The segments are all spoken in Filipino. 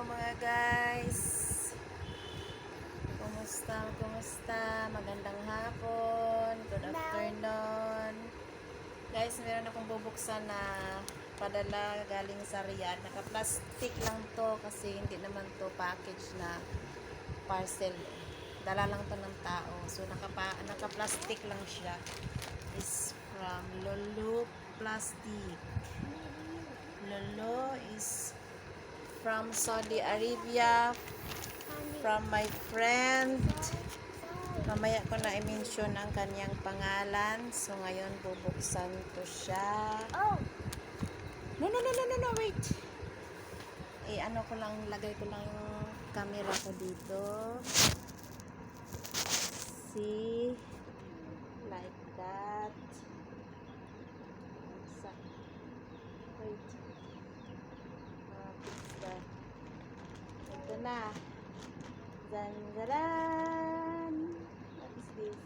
mga guys. Kumusta? Kumusta? Magandang hapon. Good afternoon. Guys, meron akong bubuksan na padala galing sa Riyadh. Naka-plastic lang to kasi hindi naman to package na parcel. Dala lang to ng tao. So, nakapa naka-plastic lang siya. Is from Lolo Plastic. Lolo is from Saudi Arabia from my friend. Mamaya ko na i-mention ang kanyang pangalan. So ngayon bubuksan ko siya. Oh, no no no no no no wait. Eh ano ko lang lagay ko lang yung camera ko dito. See? Like that Sa wait Ah, fix that. ito na. Zanzaran what is this?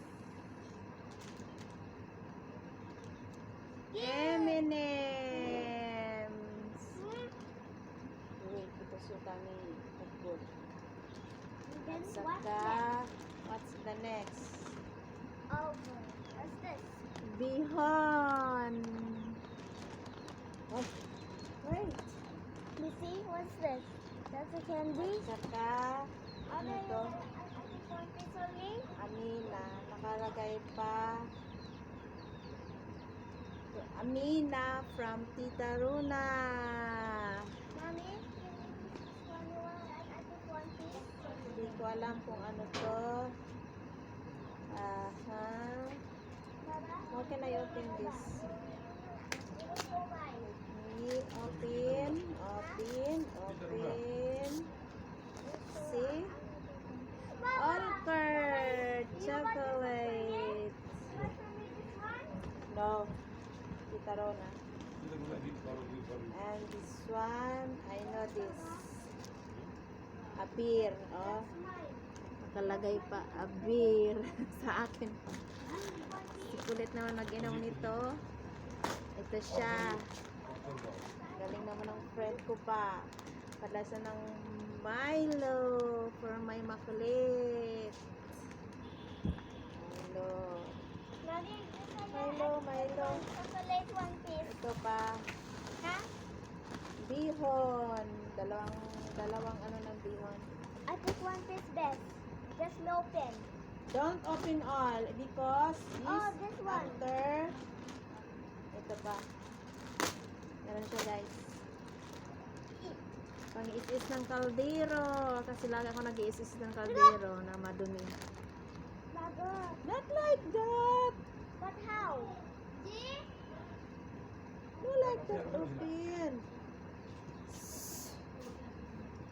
M&M's wait ito suka ni Tagod then at what saka next? what's the next? Oh, what's this? Bihon. Oh wait. You see, what's this? That's a candy. saka ano to. Amina nakalagay pa Amina from Tita Runa Mommy, can you just one one? I I think one piece. Hindi ko alam kung ano to. Aha. Baba, How can I open this? Me, open, open, open. See? Alcurt chocolate. No. Tita Rona. And this one, I know this. Apir, oh. Nakalagay pa abir sa akin. Si kulit naman mag-inom nito. Ito siya. Galing naman ng friend ko pa. Padasa ng Milo for my makulit. Milo. Milo, Milo. Chocolate one piece. Ito pa. Huh? Bihon. Dalawang, dalawang ano ng bihon. I think one piece best. Just no pen. Don't open all because this, Oh, this one. after ito pa. Meron siya guys. Pang is ng kaldero. Kasi lagi ako nag is ng kaldero na madumi. Not like that. But how? See? No like that open.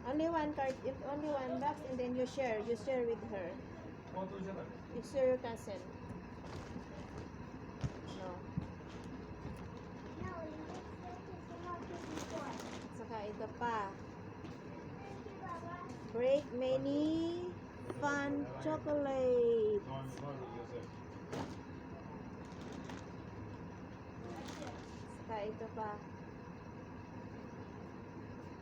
Only one card, if only one box and then you share. You share with her. You share your cousin. Break many fun chocolate. Saka ito pa.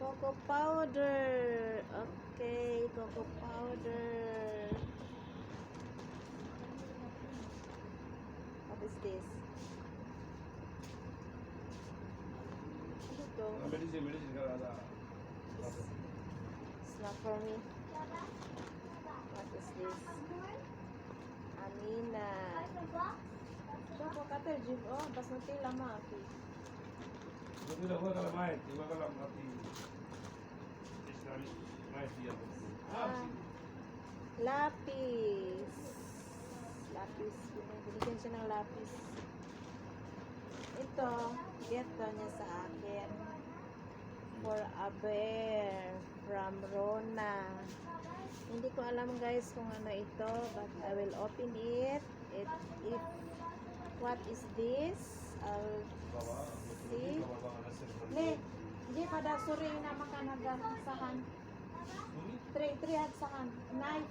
Cocoa powder. Okay, cocoa powder. What is this? Ito. It's not for me. What is this? Amina. Like a box? Ito po kater, Jib. Oh, bas na tila ma. Okay. Ah, lapis. Lapis. Binigyan siya ng lapis. Ito, ito niya sa akin. For a bear from Rona. Hindi ko alam guys kung ano ito, but I will open it. It, if, what is this? I'll see. Le, hindi pa daw suri na makanagasahan. Three, three agsahan. Knife.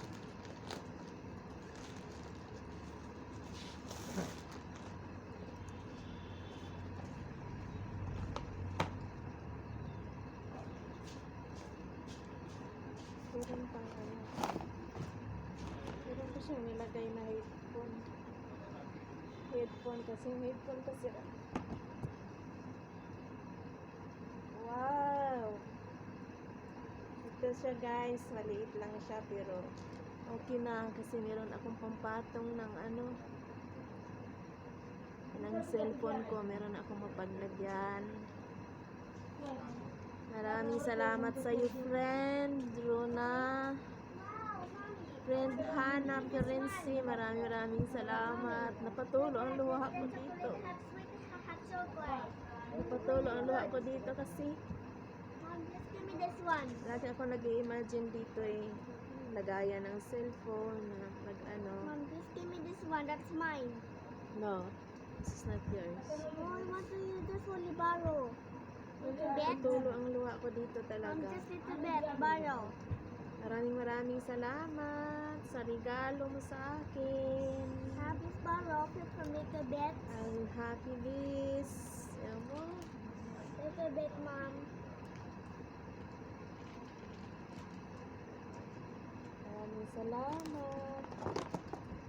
Meron pang ano. Meron siyang nilagay na headphone. Headphone kasi, headphone kasi. Wow! Ito siya guys, maliit lang siya pero okay na kasi meron akong pampatong ng ano ng cellphone ko, meron akong mapaglagyan. Maraming salamat sa iyo, friend Rona. Friend Hannah Firenze, maraming maraming salamat. Napatulo ang luha ko dito. Napatulo ang luha ko dito kasi this one. lagi ako nag-imagine dito eh. Lagayan ng cellphone, na nag ano. Mom, just give me this one. That's mine. No, this is not yours. Oh, I want to use this one, borrow. Little. Napatulo ang luha ko dito talaga. little. Maraming maraming salamat sa regalo mo sa akin. Happy can make a bit. Ang happy this. Ayan mo. Little bit, Mom. Maraming salamat.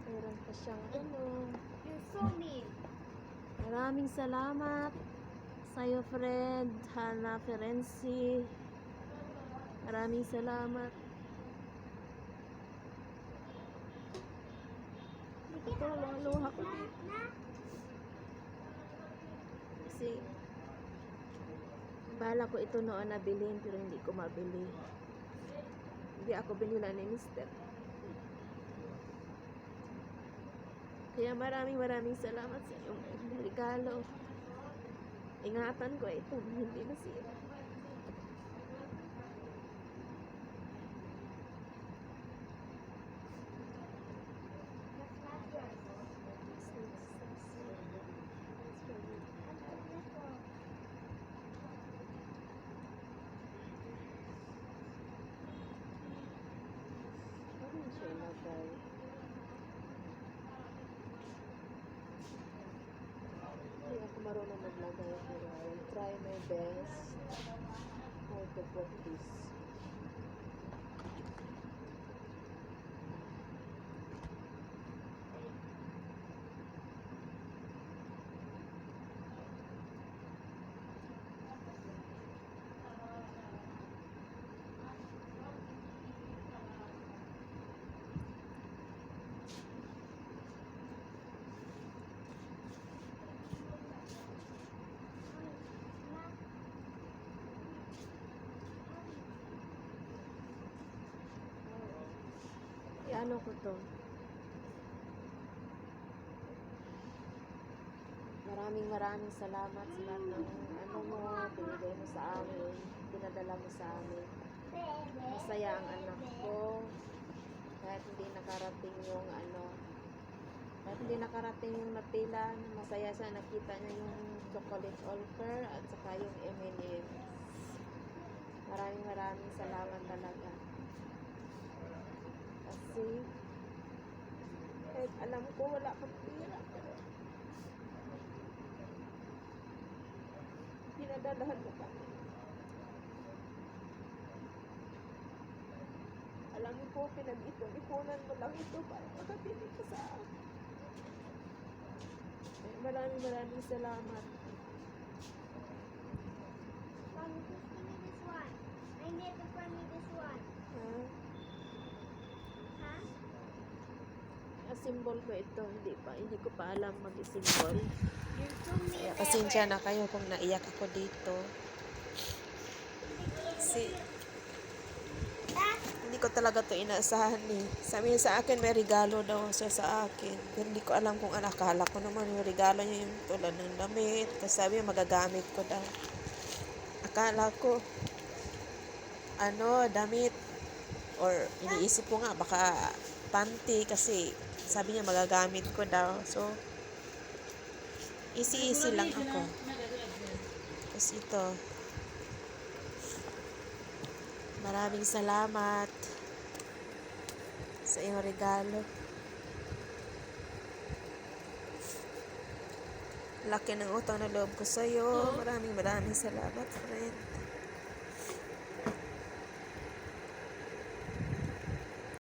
Meron pa siyang ano. You're so mean. Maraming salamat sa'yo, friend. Hana Ferenci. Maraming salamat. Ito, luha ko dito. Kasi, bala ko ito noon na bilhin pero hindi ko mabili. Hindi ako binila ni Mister. Kaya maraming maraming salamat sa iyong regalo. Ingatan ko ito, hindi nasira. That's not yours. Ano siya ilagay? Hindi ako marunong maglagay pero I will try my best how to put I-ano ko to? Maraming maraming salamat sa lahat ng ano mo, binigay mo sa amin, pinadala mo sa amin. Masaya ang anak ko. Kahit hindi nakarating yung ano, kahit hindi nakarating yung napila, masaya siya nakita niya yung chocolate offer at saka yung M&M's. Maraming maraming salamat talaga. Kasi, kahit alam ko wala kang pira, pero pinadalahan mo kami. Alam ko, pinag-ipon-ipunan mo lang ito para makabili ka sa akin. Eh, Maraming maraming salamat. Mom, just give me this one. I need to find me this one. Ha? Huh? Asimbol ko ito, hindi pa, hindi ko pa alam mean. Kaya pasensya na kayo kung naiyak ako dito. Kasi hindi ko talaga to inaasahan eh. Sabi niya sa akin, may regalo daw siya sa akin. Pero hindi ko alam kung ano. Akala ko naman yung regalo niya yung tulad ng damit. Kasi sabi niya, magagamit ko daw. Akala ko, ano, damit. Or iniisip ko nga, baka panty. Kasi sabi niya, magagamit ko daw. So, easy-easy lang ako. Tapos ito. Maraming salamat sa iyong regalo. Laki ng utang na loob ko sa iyo. Maraming maraming salamat, friend.